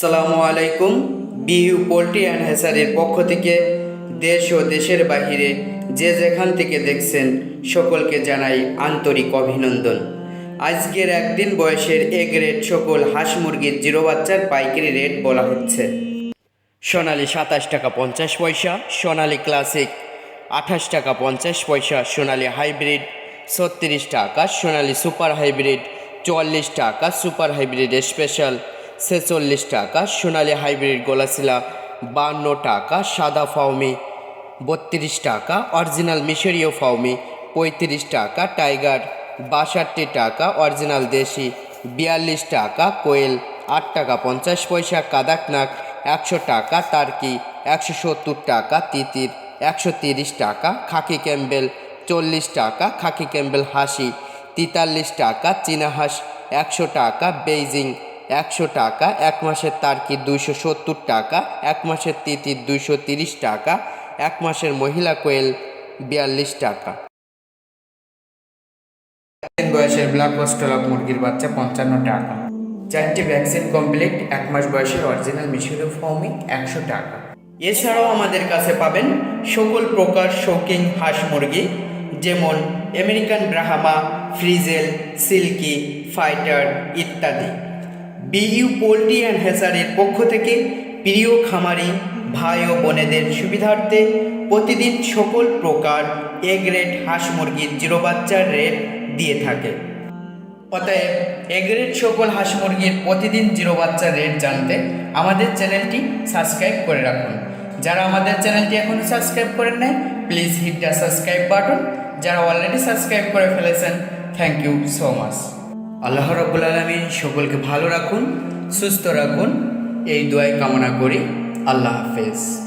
সালামু আলাইকুম। BU poultry and হ্যাসারির পক্ষ থেকে দেশ ও দেশের বাহিরে যে যেখান থেকে দেখছেন সকলকে জানাই আন্তরিক অভিনন্দন। আজকের একদিন বয়সের এ গ্রেড সকল হাঁস মুরগির জিরো বাচ্চার পাইকারি রেট বলা হচ্ছে। সোনালি সাতাশ টাকা পঞ্চাশ পয়সা, সোনালি ক্লাসিক আঠাশ টাকা পঞ্চাশ পয়সা, সোনালি হাইব্রিড ছত্রিশ টাকা, সোনালি সুপার হাইব্রিড চুয়াল্লিশ টাকা, সুপার হাইব্রিড স্পেশাল ছেচল্লিশ টাকা, সোনালি হাইব্রিড গোলাশিলা বান্ন টাকা, সাদা ফাউমি বত্রিশ টাকা, অরিজিনাল মিশরীয় ফাউমি পঁয়ত্রিশ টাকা, টাইগার বাষট্টি টাকা, অরিজিনাল দেশি বিয়াল্লিশ টাকা, কোয়েল আট টাকা পঞ্চাশ পয়সা কাদাকনাক একশো টাকা টার্কি একশো সত্তর টাকা, তিতির একশো তিরিশ টাকা, খাকি ক্যাম্বেল চল্লিশ টাকা, খাকি ক্যাম্বেল হাসি তেতাল্লিশ টাকা, চীনা হাঁস একশো টাকা, বেইজিং একশো টাকা, এক মাসের তার্কি দুইশো সত্তর টাকা, এক মাসের তিতির দুইশো তিরিশ টাকা, এক মাসের মহিলা কোয়েল বিয়াল্লিশ টাকা। বয়সের ব্ল্যাক অস্ট্রেলক মুরগির বাচ্চা পঞ্চান্ন টাকা। চারটি ভ্যাকসিন কমপ্লিট এক মাস বয়সের অরিজিনাল মিশরীয় ফর্মি একশো টাকা। এছাড়াও আমাদের কাছে পাবেন সকল প্রকার শৌকিং হাঁস মুরগি, যেমন American Brahma frizzle silky fighter ইত্যাদি। বিইউ পোলট্রি অ্যান্ড হেসারের পক্ষ থেকে প্রিয় খামারি, ভাই ও বোনেদের সুবিধার্থে প্রতিদিন সকল প্রকার এ গ্রেড হাঁস মুরগির জিরো বাচ্চার রেট দিয়ে থাকে। অতএব এ গ্রেড সকল হাঁস মুরগির প্রতিদিন জিরো বাচ্চার রেট জানতে আমাদের চ্যানেলটি সাবস্ক্রাইব করে রাখুন। যারা আমাদের চ্যানেলটি এখনও সাবস্ক্রাইব করেন নাই, please hit the subscribe button যারা অলরেডি সাবস্ক্রাইব করে ফেলেছেন থ্যাংক ইউ সো মাচ আল্লাহ রব্বুল আলমিন সকলকে ভালো রাখুন সুস্থ রাখুন। এই দোয়াই কামনা করি। আল্লাহ হাফেজ।